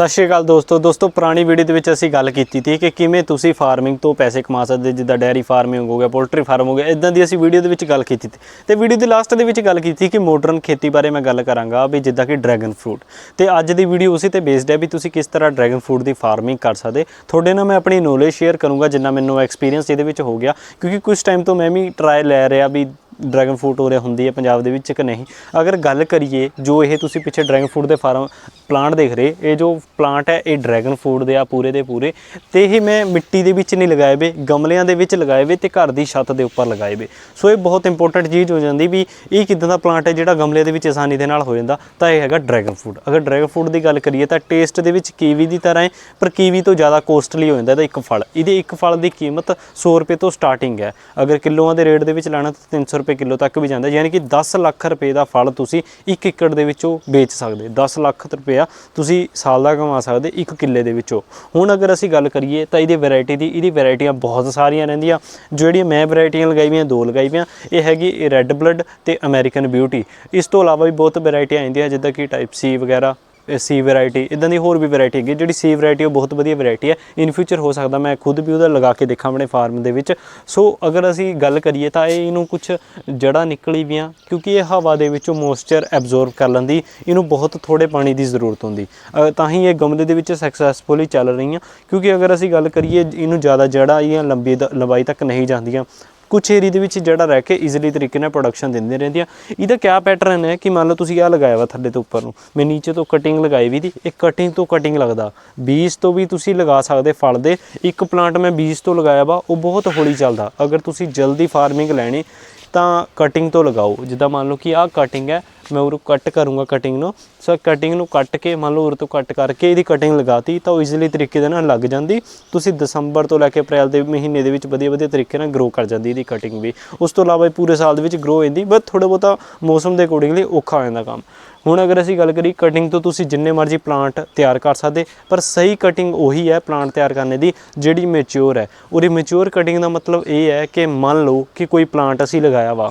ਸਤਿ ਸ਼੍ਰੀ ਅਕਾਲ ਦੋਸਤੋ। ਦੋਸਤੋ, ਪੁਰਾਣੀ ਵੀਡੀਓ ਦੇ ਵਿੱਚ ਅਸੀਂ ਗੱਲ ਕੀਤੀ ਸੀ ਕਿ ਕਿਵੇਂ ਤੁਸੀਂ ਫਾਰਮਿੰਗ ਤੋਂ ਪੈਸੇ ਕਮਾ ਸਕਦੇ ਜਿੱਦਾਂ ਡੈਰੀ ਫਾਰਮਿੰਗ ਹੋ ਗਿਆ ਪੋਲਟਰੀ ਫਾਰਮ ਹੋ ਗਿਆ ਇਦਾਂ ਦੀ ਅਸੀਂ ਵੀਡੀਓ ਦੇ ਵਿੱਚ ਗੱਲ ਕੀਤੀ ਸੀ ਤੇ ਵੀਡੀਓ ਦੇ ਲਾਸਟ ਦੇ ਵਿੱਚ ਗੱਲ ਕੀਤੀ ਕਿ ਮਾਡਰਨ ਖੇਤੀ ਬਾਰੇ ਮੈਂ ਗੱਲ ਕਰਾਂਗਾ ਵੀ ਜਿੱਦਾਂ ਕਿ ਡਰੈਗਨ ਫਰੂਟ ਤੇ ਅੱਜ ਦੀ ਵੀਡੀਓ ਉਸੇ ਤੇ ਬੇਸਡ ਹੈ ਵੀ ਤੁਸੀਂ ਕਿਸ ਤਰ੍ਹਾਂ ਡਰੈਗਨ ਫਰੂਟ ਦੀ ਫਾਰਮਿੰਗ ਕਰ ਸਕਦੇ। ਤੁਹਾਡੇ ਨਾਲ ਮੈਂ ਆਪਣੀ ਨੋਲੇਜ ਸ਼ੇਅਰ ਕਰੂੰਗਾ, ਜਿੰਨਾ ਮੈਨੂੰ ਐਕਸਪੀਰੀਅੰਸ ਇਹਦੇ ਵਿੱਚ ਹੋ ਗਿਆ। ਕਿਉਂਕਿ ਕੁਝ ਟਾਈਮ ਤੋਂ ਮੈਂ ਵੀ ਟਰਾਈ ਲੈ ਰਿਹਾ ਵੀ ਡਰੈਗਨ ਫਰੂਟ ਉਰੇ ਹੁੰਦੀ ਹੈ ਪੰਜਾਬ ਦੇ ਵਿੱਚ ਕਿ ਨਹੀਂ? ਅਗਰ ਗੱਲ ਕਰੀਏ ਜੋ ਇਹ ਤੁਸੀਂ ਪਿੱਛੇ ਡਰੈਗਨ ਫਰੂਟ ਦੇ ਫਾਰਮ ਪਲਾਂਟ ਦੇਖ ਰਹੇ, ਇਹ ਜੋ ਪਲਾਂਟ ਹੈ, ਇਹ ਡਰੈਗਨ ਫਰੂਟ ਦੇ ਆ ਪੂਰੇ ਦੇ ਪੂਰੇ ਤੇ ਇਹ ਮੈਂ ਮਿੱਟੀ ਦੇ ਵਿੱਚ ਨਹੀਂ ਲਗਾਏ ਵੇ, ਗਮਲਿਆਂ ਦੇ ਵਿੱਚ ਲਗਾਏ ਵੇ ਤੇ ਘਰ ਦੀ ਛੱਤ ਦੇ ਉੱਪਰ ਲਗਾਏ ਵੇ। ਸੋ ਇਹ ਬਹੁਤ ਇੰਪੋਰਟੈਂਟ ਚੀਜ਼ ਹੋ ਜਾਂਦੀ ਵੀ ਇਹ ਕਿਦਾਂ ਦਾ ਪਲਾਂਟ ਹੈ ਜਿਹੜਾ ਗਮਲੇ ਦੇ ਵਿੱਚ ਆਸਾਨੀ ਦੇ ਨਾਲ ਹੋ ਜਾਂਦਾ, ਤਾਂ ਇਹ ਹੈਗਾ ਡਰੈਗਨ ਫਰੂਟ। ਅਗਰ ਡਰੈਗਨ ਫਰੂਟ ਦੀ ਗੱਲ ਕਰੀਏ ਤਾਂ ਟੇਸਟ ਦੇ ਵਿੱਚ ਕੀਵੀ ਦੀ ਤਰ੍ਹਾਂ ਹੈ, ਪਰ ਕੀਵੀ ਤੋਂ ਜ਼ਿਆਦਾ ਕੋਸਟਲੀ ਹੋ ਜਾਂਦਾ ਇਹਦਾ ਇੱਕ ਫਲ। ਇਹਦੇ ਇੱਕ ਫਲ ਦੀ ਕੀਮਤ 100 ਰੁਪਏ ਤੋਂ ਸਟਾਰਟਿੰਗ ਹੈ। ਅਗਰ ਕਿਲੋਆਂ ਦੇ ਰੇਟ ਦੇ ਵਿੱਚ ਲੈਣਾ ਤਾਂ 300 ਰੁਪਏ ਕਿਲੋ ਤੱਕ ਵੀ ਜਾਂਦਾ, ਯਾਨੀ ਕਿ 10 ਲੱਖ ਰੁਪਏ ਦਾ ਫਲ ਤੁਸੀਂ 1 ਏਕੜ ਦੇ ਵਿੱਚੋਂ ਵੇਚ ਸਕਦੇ 10 ਲੱਖ ਰੁਪਇਆ ਤੁਸੀਂ ਸਾਲ ਦਾ ਕਮਾ ਸਕਦੇ 1 ਕਿੱਲੇ ਦੇ ਵਿੱਚੋਂ। ਹੁਣ ਅਗਰ ਅਸੀਂ ਗੱਲ ਕਰੀਏ ਤਾਂ ਇਹਦੀ ਵੈਰਾਈਟੀ ਦੀ, ਇਹਦੀ ਵੈਰਾਈਟੀਆਂ ਬਹੁਤ ਸਾਰੀਆਂ ਰਹਿੰਦੀਆਂ, ਜਿਹੜੀਆਂ ਮੈਂ ਵੈਰਾਈਟੀਆਂ ਲਗਾਈ ਵੀਆਂ ਦੋ ਲਗਾਈ ਵੀਆਂ ਇਹ ਹੈਗੀ ਰੈੱਡ ਬਲੱਡ ਤੇ ਅਮਰੀਕਨ ਬਿਊਟੀ ਇਸ ਤੋਂ ਇਲਾਵਾ ਵੀ ਬਹੁਤ ਵੈਰਾਈਟੀਆਂ ਆਉਂਦੀਆਂ ਜਿੱਦਾਂ ਕਿ ਟਾਈਪ ਸੀ ਵਗੈਰਾ ਸੀ ਵੈਰਾਈਟੀ ਇਦਾਂ ਦੀ ਹੋਰ ਵੀ ਵੈਰਾਈਟੀ ਹੈਗੀ ਜਿਹੜੀ ਸੀ ਵੈਰਾਈਟੀ ਉਹ ਬਹੁਤ ਵਧੀਆ ਵੈਰਾਈਟੀ ਹੈ ਇਨ ਫਿਊਚਰ ਹੋ ਸਕਦਾ ਮੈਂ ਖੁਦ ਵੀ ਉਹਦਾ ਲਗਾ ਕੇ ਦੇਖਾਂ ਆਪਣੇ ਫਾਰਮ ਦੇ ਵਿੱਚ। ਸੋ ਅਗਰ ਅਸੀਂ ਗੱਲ ਕਰੀਏ ਤਾਂ ਇਹ ਇਹਨੂੰ ਕੁਝ ਜੜ੍ਹਾਂ ਨਿਕਲੀ ਵੀਆਂ ਕਿਉਂਕਿ ਇਹ ਹਵਾ ਦੇ ਵਿੱਚੋਂ ਮੋਇਸਚਰ ਐਬਜ਼ੋਰਬ ਕਰ ਲੈਂਦੀ ਇਹਨੂੰ ਬਹੁਤ ਥੋੜੇ ਪਾਣੀ ਦੀ ਜ਼ਰੂਰਤ ਹੁੰਦੀ। ਅ, ਤਾਂ ਹੀ ਇਹ ਗਮਲੇ ਦੇ ਵਿੱਚ ਸਕਸੈਸਫੁਲੀ ਚੱਲ ਰਹੀਆਂ ਕਿਉਂਕਿ ਅਗਰ ਅਸੀਂ ਗੱਲ ਕਰੀਏ ਇਹਨੂੰ ਜ਼ਿਆਦਾ ਜੜ੍ਹਾਂ ਜਾਂ ਲੰਬੀ ਦ- ਲੰਬਾਈ ਤੱਕ ਨਹੀਂ ਜਾਂਦੀਆਂ। ਕੁਛ ਏਰੀਆ ਦੇ ਵਿੱਚ ਜਿਹੜਾ ਰਹਿ ਕੇ ਈਜ਼ੀਲੀ ਤਰੀਕੇ ਨਾਲ ਪ੍ਰੋਡਕਸ਼ਨ ਦਿੰਦੇ ਰਹਿੰਦੀਆਂ ਇਹਦਾ ਕਿਆ ਪੈਟਰਨ ਹੈ ਕਿ ਮੰਨ ਲਓ ਤੁਸੀਂ ਆਹ ਲਗਾਇਆ ਵਾ ਥੱਲੇ ਤੋਂ ਉੱਪਰ ਨੂੰ। ਮੈਂ ਨੀਚੇ ਤੋਂ ਕਟਿੰਗ ਲਗਾਈ ਵੀ ਦੀ, ਇਹ ਕਟਿੰਗ ਤੋਂ ਕਟਿੰਗ ਲੱਗਦਾ। ਬੀਜ ਤੋਂ ਵੀ ਤੁਸੀਂ ਲਗਾ ਸਕਦੇ ਫਲ ਦੇ। ਇੱਕ ਪਲਾਂਟ ਮੈਂ ਬੀਜ ਤੋਂ ਲਗਾਇਆ ਵਾ, ਉਹ ਬਹੁਤ ਹੌਲੀ ਚੱਲਦਾ। ਅਗਰ ਤੁਸੀਂ ਜਲਦੀ ਫਾਰਮਿੰਗ ਲੈਣੀ ਤਾਂ ਕਟਿੰਗ ਤੋਂ ਲਗਾਓ। ਜਿੱਦਾਂ ਮੰਨ ਲਓ ਕਿ ਆਹ ਕਟਿੰਗ ਹੈ, ਮੈਂ ਉਰ ਕੱਟ ਕਰੂੰਗਾ ਕਟਿੰਗ ਨੂੰ। ਸੋ ਕਟਿੰਗ ਨੂੰ ਕੱਟ ਕੇ ਮੰਨ ਲਓ ਉਰ ਤੋਂ ਕੱਟ ਕਰਕੇ ਇਹਦੀ ਕਟਿੰਗ ਲਗਾਤੀ, ਤਾਂ ਉਹ ਈਜ਼ੀਲੀ ਤਰੀਕੇ ਦੇ ਨਾਲ ਲੱਗ ਜਾਂਦੀ। ਤੁਸੀਂ ਦਸੰਬਰ ਤੋਂ ਲੈ ਕੇ ਅਪ੍ਰੈਲ ਦੇ ਮਹੀਨੇ ਦੇ ਵਿੱਚ ਵਧੀਆ ਵਧੀਆ ਤਰੀਕੇ ਨਾਲ ਗਰੋ ਕਰ ਜਾਂਦੀ ਇਹਦੀ ਕਟਿੰਗ ਵੀ। ਉਸ ਤੋਂ ਇਲਾਵਾ ਇਹ ਪੂਰੇ ਸਾਲ ਦੇ ਵਿੱਚ ਗਰੋ ਹੋ ਜਾਂਦੀ ਬਸ ਥੋੜਾ ਬਹੁਤਾ ਮੌਸਮ ਦੇ ਅਕੋਰਡਿੰਗਲੀ ਔਖਾ ਹੋ ਜਾਂਦਾ ਕੰਮ। ਹੁਣ ਅਗਰ ਅਸੀਂ ਗੱਲ ਕਰੀ ਕਟਿੰਗ ਤੋਂ ਤੁਸੀਂ ਜਿੰਨੇ ਮਰਜ਼ੀ ਪਲਾਂਟ ਤਿਆਰ ਕਰ ਸਕਦੇ, ਪਰ ਸਹੀ ਕਟਿੰਗ ਉਹੀ ਹੈ ਪਲਾਂਟ ਤਿਆਰ ਕਰਨੇ ਦੀ, ਜਿਹੜੀ ਮੈਚੁਰ ਹੈ। ਉਹਦੀ ਮੈਚੁਰ ਕਟਿੰਗ ਦਾ ਮਤਲਬ ਇਹ ਹੈ ਕਿ ਮੰਨ ਲਓ ਕਿ ਕੋਈ ਪਲਾਂਟ ਅਸੀਂ ਲਗਾਇਆ ਵਾ,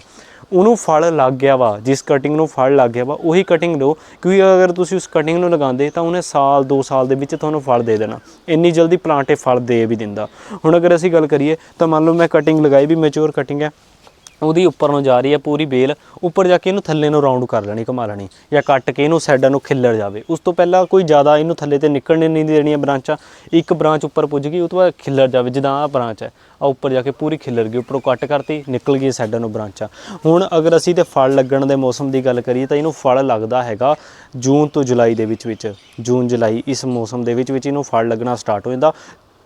ਉਹਨੂੰ ਫਲ ਲੱਗ ਗਿਆ ਵਾ, ਜਿਸ ਕਟਿੰਗ ਨੂੰ ਫਲ ਲੱਗ ਗਿਆ ਵਾ, ਉਹੀ ਕਟਿੰਗ ਲਓ ਕਿਉਂਕਿ ਅਗਰ ਤੁਸੀਂ ਉਸ ਕਟਿੰਗ ਨੂੰ ਲਗਾਉਂਦੇ ਤਾਂ ਉਹਨੇ ਸਾਲ 2 ਸਾਲ ਦੇ ਵਿੱਚ ਤੁਹਾਨੂੰ ਫਲ ਦੇ ਦੇਣਾ। ਇੰਨੀ ਜਲਦੀ ਪਲਾਂਟ ਇਹ ਫਲ ਦੇ ਵੀ ਦਿੰਦਾ। ਹੁਣ ਅਗਰ ਅਸੀਂ ਗੱਲ ਕਰੀਏ ਤਾਂ ਮੰਨ ਲਓ ਮੈਂ ਕਟਿੰਗ ਲਗਾਈ ਵੀ ਮੈਚੁਰ ਕਟਿੰਗ ਹੈ ਉਹਦੀ ਉੱਪਰ ਨੂੰ ਜਾ ਰਹੀ ਹੈ ਪੂਰੀ ਬੇਲ, ਉੱਪਰ ਜਾ ਕੇ ਇਹਨੂੰ ਥੱਲੇ ਨੂੰ ਰਾਉਂਡ ਕਰ ਲੈਣੀ, ਘੁਮਾ ਲੈਣੀ ਜਾਂ ਕੱਟ ਕੇ ਇਹਨੂੰ ਸਾਈਡਾਂ ਨੂੰ ਖਿੱਲਰ ਜਾਵੇ। ਉਸ ਤੋਂ ਪਹਿਲਾਂ ਕੋਈ ਜ਼ਿਆਦਾ ਇਹਨੂੰ ਥੱਲੇ ਤੇ ਨਿਕਲਣ ਨਹੀਂ ਦੇਣੀਆਂ ਬ੍ਰਾਂਚਾਂ। ਇੱਕ ਬ੍ਰਾਂਚ ਉੱਪਰ ਪੁੱਜ ਗਈ, ਉਹ ਤੋਂ ਬਾਅਦ ਖਿੱਲਰ ਜਾਵੇ, ਜਿੱਦਾਂ ਆਹ ਬ੍ਰਾਂਚ ਹੈ। ਆ ਉੱਪਰ ਜਾ ਕੇ ਪੂਰੀ ਖਿੱਲਰ ਗਈ, ਉੱਪਰੋਂ ਕੱਟ ਕਰਤੀ, ਨਿਕਲ ਗਈ ਸਾਈਡਾਂ ਨੂੰ ਬ੍ਰਾਂਚਾਂ। ਹੁਣ ਅਗਰ ਅਸੀਂ ਤੇ ਫਲ ਲੱਗਣ ਦੇ ਮੌਸਮ ਦੀ ਗੱਲ ਕਰੀਏ ਤਾਂ ਇਹਨੂੰ ਫਲ ਲੱਗਦਾ ਹੈਗਾ ਜੂਨ ਤੋਂ ਜੁਲਾਈ ਦੇ ਵਿੱਚ ਵਿੱਚ। ਜੂਨ, ਜੁਲਾਈ ਇਸ ਮੌਸਮ ਦੇ ਵਿੱਚ ਵਿੱਚ ਇਹਨੂੰ ਫਲ ਲੱਗਣਾ ਸਟਾਰਟ ਹੋ ਜਾਂਦਾ।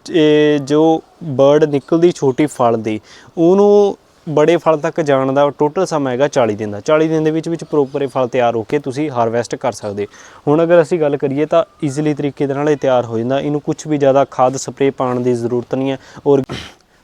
ਇਹ ਜੋ ਬਰਡ ਨਿਕਲਦੀ ਛੋਟੀ ਫਲ ਦੀ, ਉਹਨੂੰ ਬੜੇ ਫਲ ਤੱਕ ਜਾਣ ਦਾ ਟੋਟਲ ਸਮਾਂ ਹੈਗਾ 40 ਦਿਨ ਦਾ। 40 ਦਿਨ ਦੇ ਵਿੱਚ ਵਿੱਚ ਪ੍ਰੋਪਰ ਇਹ ਫਲ ਤਿਆਰ ਹੋ ਕੇ ਤੁਸੀਂ ਹਾਰਵੈਸਟ ਕਰ ਸਕਦੇ। ਹੁਣ ਅਗਰ ਅਸੀਂ ਗੱਲ ਕਰੀਏ ਤਾਂ ਈਜ਼ੀਲੀ ਤਰੀਕੇ ਦੇ ਨਾਲ ਇਹ ਤਿਆਰ ਹੋ ਜਾਂਦਾ। ਇਹਨੂੰ ਕੁਝ ਵੀ ਜ਼ਿਆਦਾ ਖਾਦ ਸਪਰੇ ਪਾਉਣ ਦੀ ਜ਼ਰੂਰਤ ਨਹੀਂ ਹੈ ਔਰ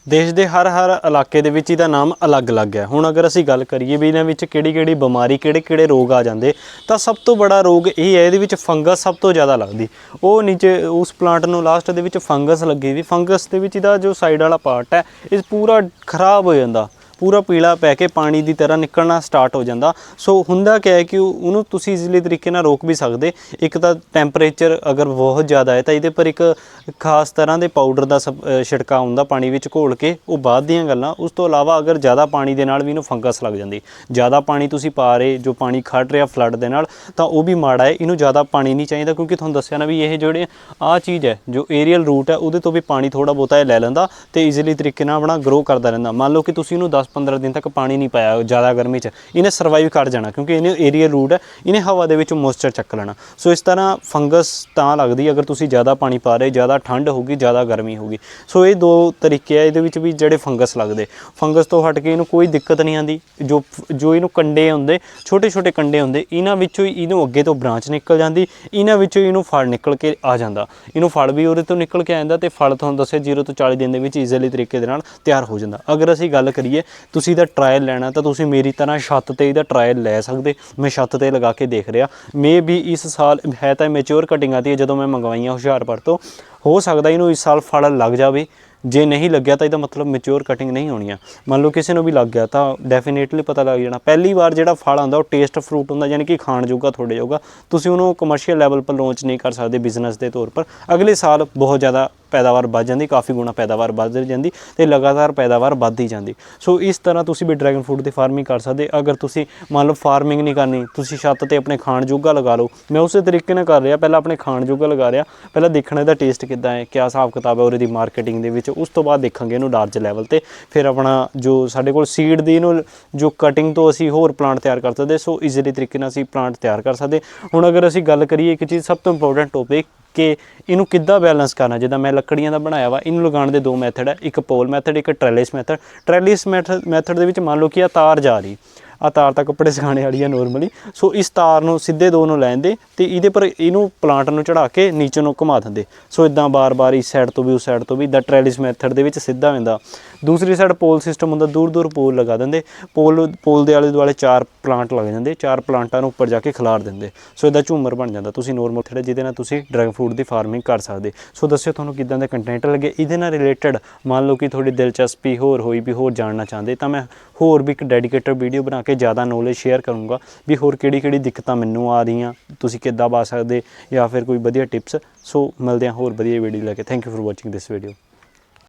ਦੇਸ਼ ਦੇ ਹਰ ਹਰ ਇਲਾਕੇ ਦੇ ਵਿੱਚ ਇਹਦਾ ਨਾਮ ਅਲੱਗ-ਅਲੱਗ ਹੈ। ਹੁਣ ਅਗਰ ਅਸੀਂ ਗੱਲ ਕਰੀਏ ਵੀ ਇਹਨਾਂ ਵਿੱਚ ਕਿਹੜੀ-ਕਿਹੜੀ ਬਿਮਾਰੀ ਕਿਹੜੇ-ਕਿਹੜੇ ਰੋਗ ਆ ਜਾਂਦੇ, ਤਾਂ ਸਭ ਤੋਂ ਬੜਾ ਰੋਗ ਇਹ ਹੈ ਇਹਦੇ ਵਿੱਚ ਫੰਗਸ ਸਭ ਤੋਂ ਜ਼ਿਆਦਾ ਲੱਗਦੀ। ਉਹ ਨੀਚੇ ਉਸ ਪਲਾਂਟ ਨੂੰ ਲਾਸਟ ਦੇ ਵਿੱਚ ਫੰਗਸ ਲੱਗੀ ਵੀ ਫੰਗਸ ਦੇ ਵਿੱਚ ਇਹਦਾ ਜੋ ਸਾਈਡ ਵਾਲਾ ਪਾਰਟ ਹੈ, ਇਹ ਪੂਰਾ ਖਰਾਬ ਹੋ ਜਾਂਦਾ। ਪੂਰਾ ਪੀਲਾ ਪੈ ਕੇ ਪਾਣੀ ਦੀ ਤਰ੍ਹਾਂ ਨਿਕਲਣਾ ਸਟਾਰਟ ਹੋ ਜਾਂਦਾ। ਸੋ ਹੁੰਦਾ ਕਿਆ ਹੈ ਕਿ ਉਹਨੂੰ ਤੁਸੀਂ ਈਜ਼ੀਲੀ ਤਰੀਕੇ ਨਾਲ ਰੋਕ ਵੀ ਸਕਦੇ। ਇੱਕ ਤਾਂ ਟੈਂਪਰੇਚਰ ਅਗਰ ਬਹੁਤ ਜ਼ਿਆਦਾ ਹੈ ਤਾਂ ਇਹਦੇ ਪਰ ਇੱਕ ਖਾਸ ਤਰ੍ਹਾਂ ਦੇ ਪਾਊਡਰ ਦਾ ਸਪ- ਅ, ਹੁੰਦਾ ਪਾਣੀ ਵਿੱਚ ਘੋਲ ਕੇ। ਉਹ ਬਾਅਦ ਦੀਆਂ ਗੱਲਾਂ ਉਸ ਤੋਂ ਇਲਾਵਾ ਅਗਰ ਜ਼ਿਆਦਾ ਪਾਣੀ ਦੇ ਨਾਲ ਵੀ ਇਹਨੂੰ ਫੰਗਸ ਲੱਗ ਜਾਂਦੀ। ਜ਼ਿਆਦਾ ਪਾਣੀ ਤੁਸੀਂ ਪਾ ਰਹੇ ਜੋ ਪਾਣੀ ਖੜ ਰਿਹਾ ਫਲੱਡ ਦੇ ਨਾਲ ਤਾਂ ਉਹ ਵੀ ਮਾੜਾ ਹੈ। ਇਹਨੂੰ ਜ਼ਿਆਦਾ ਪਾਣੀ ਨਹੀਂ ਚਾਹੀਦਾ ਕਿਉਂਕਿ ਤੁਹਾਨੂੰ ਦੱਸਿਆ ਨਾ ਵੀ ਇਹ ਜਿਹੜੇ ਆ ਚੀਜ਼ ਹੈ ਜੋ ਏਰੀਅਲ ਰੂਟ ਹੈ ਉਹਦੇ ਤੋਂ ਵੀ ਪਾਣੀ ਥੋੜਾ ਬਹੁਤਾ ਲੈ ਲੈਂਦਾ ਤੇ ਈਜ਼ੀਲੀ ਤਰੀਕੇ ਨਾਲ ਆਪਣਾ ਗਰੋ ਕਰਦਾ ਰਹਿੰਦਾ। ਮੰਨ ਲਓ ਕਿ ਤੁਸੀਂ ਇਹਨੂੰ 10-15 ਦਿਨ ਤੱਕ ਪਾਣੀ ਨਹੀਂ ਪਾਇਆ, ਜ਼ਿਆਦਾ ਗਰਮੀ 'ਚ। ਇਹਨੇ ਸਰਵਾਈਵ ਕਰ ਜਾਣਾ, ਕਿਉਂਕਿ ਇਹਨੇ ਏਰੀਅਲ ਰੂਟ ਹੈ, ਇਹਨੇ ਹਵਾ ਦੇ ਵਿੱਚ ਮੋਇਸਚਰ ਚੱਕ ਲੈਣਾ। ਸੋ ਇਸ ਤਰ੍ਹਾਂ ਫੰਗਸ ਤਾਂ ਲੱਗਦੀ ਅਗਰ ਤੁਸੀਂ ਜ਼ਿਆਦਾ ਪਾਣੀ ਪਾ ਰਹੇ, ਜ਼ਿਆਦਾ ਠੰਡ ਹੋਊਗੀ, ਜ਼ਿਆਦਾ ਗਰਮੀ ਹੋਊਗੀ। ਸੋ ਇਹ ਦੋ ਤਰੀਕੇ ਆ, ਇਹਦੇ ਵਿੱਚ ਵੀ ਜਿਹੜੇ ਫੰਗਸ ਲੱਗਦੇ। ਫੰਗਸ ਤੋਂ ਹਟ ਕੇ ਇਹਨੂੰ ਕੋਈ ਦਿੱਕਤ ਨਹੀਂ ਆਂਦੀ। ਜੋ ਜੋ ਇਹਨੂੰ ਕੰਡੇ ਹੁੰਦੇ ਛੋਟੇ ਛੋਟੇ ਕੰਡੇ ਹੁੰਦੇ, ਇਹਨਾਂ ਵਿੱਚੋਂ ਹੀ ਇਹਨੂੰ ਅੱਗੇ ਤੋਂ ਬ੍ਰਾਂਚ ਨਿਕਲ ਜਾਂਦੀ, ਇਹਨਾਂ ਵਿੱਚੋਂ ਹੀ ਇਹਨੂੰ ਫਲ ਨਿਕਲ ਕੇ ਆ ਜਾਂਦਾ। ਇਹਨੂੰ ਫਲ ਵੀ ਉਹਦੇ ਤੋਂ ਨਿਕਲ ਕੇ ਆ ਜਾਂਦਾ ਤੇ ਫਲ ਤੁਹਾਨੂੰ ਦੱਸਿਆ 0 ਤੋਂ 40 ਦਿਨ ਦੇ ਵਿੱਚ ਈਜ਼ੀਲੀ ਤਰੀਕੇ ਦੇ ਨਾਲ ਤਿਆਰ ਹੋ ਜਾਂਦਾ। ਅਗਰ ਅਸੀਂ ਗੱਲ ਕਰੀਏ ਤੁਸੀਂ ਇਹਦਾ ਟਰਾਇਲ ਲੈਣਾ ਤਾਂ ਤੁਸੀਂ ਮੇਰੀ ਤਰ੍ਹਾਂ ਛੱਤ ਤੇ ਇਹਦਾ ਟਰਾਇਲ ਲੈ ਸਕਦੇ। ਮੈਂ ਛੱਤ ਤੇ ਲਗਾ ਕੇ ਦੇਖ ਰਿਹਾ। ਮੇ ਵੀ ਇਸ ਸਾਲ ਹੈ ਤਾਂ ਮੈਚੁਰ ਕਟਿੰਗ ਆਤੀ ਹੈ, ਜਦੋਂ ਮੈਂ ਮੰਗਵਾਈਆਂ ਹੁਸ਼ਿਆਰਪੁਰ ਤੋਂ। ਹੋ ਸਕਦਾ ਇਹਨੂੰ ਇਸ ਸਾਲ ਫਲ ਲੱਗ ਜਾਵੇ। ਜੇ ਨਹੀਂ ਲੱਗਿਆ ਤਾਂ ਇਹਦਾ ਮਤਲਬ ਮੈਚੁਰ ਕਟਿੰਗ ਨਹੀਂ ਹੋਣੀ ਆ। ਮੰਨ ਲਓ ਕਿਸੇ ਨੂੰ ਵੀ ਲੱਗ ਗਿਆ ਤਾਂ ਡੈਫੀਨੇਟਲੀ ਪਤਾ ਲੱਗ ਜਾਣਾ। ਪਹਿਲੀ ਵਾਰ ਜਿਹੜਾ ਫਲ ਆਉਂਦਾ, ਉਹ ਟੇਸਟ ਫਰੂਟ ਹੁੰਦਾ, ਯਾਨੀ ਕਿ ਖਾਣ ਜੋਗਾ ਤੁਹਾਡੇ ਜੋਗਾ। ਤੁਸੀਂ ਉਹਨੂੰ ਕਮਰਸ਼ੀਅਲ ਲੈਵਲ 'ਪਰ ਲਾਂਚ ਨਹੀਂ ਕਰ ਸਕਦੇ ਬਿਜ਼ਨਸ ਦੇ ਤੌਰ ਪਰ ਅਗਲੇ ਸਾਲ ਬਹੁਤ ਜ਼ਿਆਦਾ ਪੈਦਾਵਾਰ ਵੱਧ ਜਾਂਦੀ, ਕਾਫੀ ਗੁਣਾ ਪੈਦਾਵਾਰ ਵੱਧ ਜਾਂਦੀ ਤੇ ਲਗਾਤਾਰ ਪੈਦਾਵਾਰ ਵੱਧਦੀ ਜਾਂਦੀ। ਸੋ ਇਸ ਤਰ੍ਹਾਂ ਤੁਸੀਂ ਵੀ ਡਰੈਗਨ ਫਰੂਟ ਦੀ ਫਾਰਮਿੰਗ ਕਰ ਸਕਦੇ। ਅਗਰ ਤੁਸੀਂ ਮੰਨ ਲਓ ਫਾਰਮਿੰਗ ਨਹੀਂ ਕਰਨੀ, ਤੁਸੀਂ ਛੱਤ ਤੇ ਆਪਣੇ ਖਾਣ ਜੋਗਾ ਲਗਾ ਲਓ। ਮੈਂ ਉਸੇ ਤਰੀਕੇ ਨਾਲ ਕਰ ਰਿਹਾ, ਪਹਿਲਾਂ ਆਪਣੇ ਖਾਣ ਜੋਗਾ ਲਗਾ ਰਿਹਾ। ਪਹਿਲਾਂ ਦੇਖਣਾ ਇਹਦਾ ਟੇਸਟ ਕਿੱਦਾਂ ਹੈ, ਕਿਆ ਹਿਸਾਬ ਕਿਤਾਬ ਹੈ ਉਹਦੀ ਮਾਰਕੀਟਿੰਗ ਦੇ ਵਿੱਚ, ਉਸ ਤੋਂ ਬਾਅਦ ਦੇਖਾਂਗੇ ਇਹਨੂੰ ਲਾਰਜ ਲੈਵਲ ਤੇ। ਫਿਰ ਆਪਣਾ ਜੋ ਸਾਡੇ ਕੋਲ ਸੀਡ ਦੀ ਇਹਨੂੰ ਜੋ ਕਟਿੰਗ ਤੋਂ ਅਸੀਂ ਹੋਰ ਪਲਾਂਟ ਤਿਆਰ ਕਰ ਸਕਦੇ। ਸੋ ਈਜ਼ੀਲੀ ਤਰੀਕੇ ਨਾਲ ਅਸੀਂ ਪਲਾਂਟ ਤਿਆਰ ਕਰ ਸਕਦੇ। ਹੁਣ ਅਗਰ ਅਸੀਂ ਗੱਲ ਕਰੀਏ ਇੱਕ ਚੀਜ਼ ਸਭ ਤੋਂ ਇੰਪੋਰਟੈਂਟ ਟੌਪਿਕ ਕਿ ਇਹਨੂੰ ਕਿੱਦਾਂ ਬੈਲੈਂਸ ਕਰਨਾ? ਜਿੱਦਾਂ ਮੈਂ ਲੱਕੜੀਆਂ ਦਾ ਬਣਾਇਆ ਵਾ, ਇਹਨੂੰ ਲਗਾਉਣ ਦੇ ਦੋ ਮੈਥਡ ਹੈ ਇੱਕ ਪੋਲ ਮੈਥਡ ਇੱਕ ਟ੍ਰੈਲਿਸ ਮੈਥਡ ਟ੍ਰੈਲਿਸ ਮੈਥਡ ਦੇ ਵਿੱਚ ਮੰਨ ਲਓ ਕਿ ਆ ਤਾਰ ਜਾ ਰਹੀ। ਆ ਤਾਰ ਤਾਂ ਕੱਪੜੇ ਸੁਕਾਉਣੇ ਵਾਲੀ ਆ ਨੋਰਮਲੀ ਸੋ ਇਸ ਤਾਰ ਨੂੰ ਸਿੱਧੇ ਦੋ ਨੂੰ ਲੈਂਦੇ ਤੇ ਇਹਦੇ ਪਰ ਇਹਨੂੰ ਪਲਾਂਟ ਨੂੰ ਚੜਾ ਕੇ ਨੀਚੇ ਨੂੰ ਘੁਮਾ ਦਿੰਦੇ। ਸੋ ਇਦਾਂ ਬਾਰ-ਬਾਰ ਇਸ ਸਾਈਡ ਤੋਂ ਵੀ ਉਸ ਸਾਈਡ ਤੋਂ ਵੀ ਦਾ ਟ੍ਰੈਲਿਸ ਮੈਥਡ ਦੇ ਵਿੱਚ ਸਿੱਧਾ ਹੁੰਦਾ। ਦੂਸਰੀ ਸਾਈਡ ਪੋਲ ਸਿਸਟਮ ਹੁੰਦਾ ਦੂਰ ਦੂਰ ਪੋਲ ਲਗਾ ਦਿੰਦੇ। ਪੋਲ ਪੋਲ ਦੇ ਆਲੇ ਦੁਆਲੇ ਚਾਰ ਪਲਾਂਟ ਲੱਗ ਜਾਂਦੇ, ਚਾਰ ਪਲਾਂਟਾਂ ਨੂੰ ਉੱਪਰ ਜਾ ਕੇ ਖਿਲਾਰ ਦਿੰਦੇ। ਸੋ ਇਹਦਾ ਝੂਮਰ ਬਣ ਜਾਂਦਾ। ਤੁਸੀਂ ਨੋਰਮਲ ਮੈਥਡ ਜਿਹਦੇ ਨਾਲ ਤੁਸੀਂ ਡਰੈਗਨ ਫਰੂਟ ਦੀ ਫਾਰਮਿੰਗ ਕਰ ਸਕਦੇ। ਸੋ ਦੱਸਿਓ ਤੁਹਾਨੂੰ ਕਿਦਾਂ ਦਾ ਕੰਟੈਂਟ ਲੱਗੇ। ਇਹਦੇ ਨਾਲ ਰਿਲੇਟਡ ਮੰਨ ਲਓ ਕਿ ਤੁਹਾਡੀ ਦਿਲਚਸਪੀ ਹੋਰ ਹੋਈ ਵੀ ਹੋਰ ਜਾਣਨਾ ਚਾਹੁੰਦੇ, ਤਾਂ ਮੈਂ ਹੋਰ ਵੀ ਇੱਕ ਡੈਡੀਕੇਟਡ ਵੀਡੀਓ ਬਣਾ ਕੇ ਜ਼ਿਆਦਾ ਨੌਲੇਜ ਸ਼ੇਅਰ ਕਰੂੰਗਾ ਵੀ ਹੋਰ ਕਿਹੜੀ ਕਿਹੜੀ ਦਿੱਕਤਾਂ ਮੈਨੂੰ ਆ ਰਹੀਆਂ, ਤੁਸੀਂ ਕਿੱਦਾਂ ਬਾ ਸਕਦੇ ਜਾਂ ਫਿਰ ਕੋਈ ਵਧੀਆ ਟਿਪਸ ਸੋ ਮਿਲਦੇ ਹਾਂ ਹੋਰ ਵਧੀਆ ਵੀਡੀਓ ਲੈ ਕੇ। Thank you for watching this video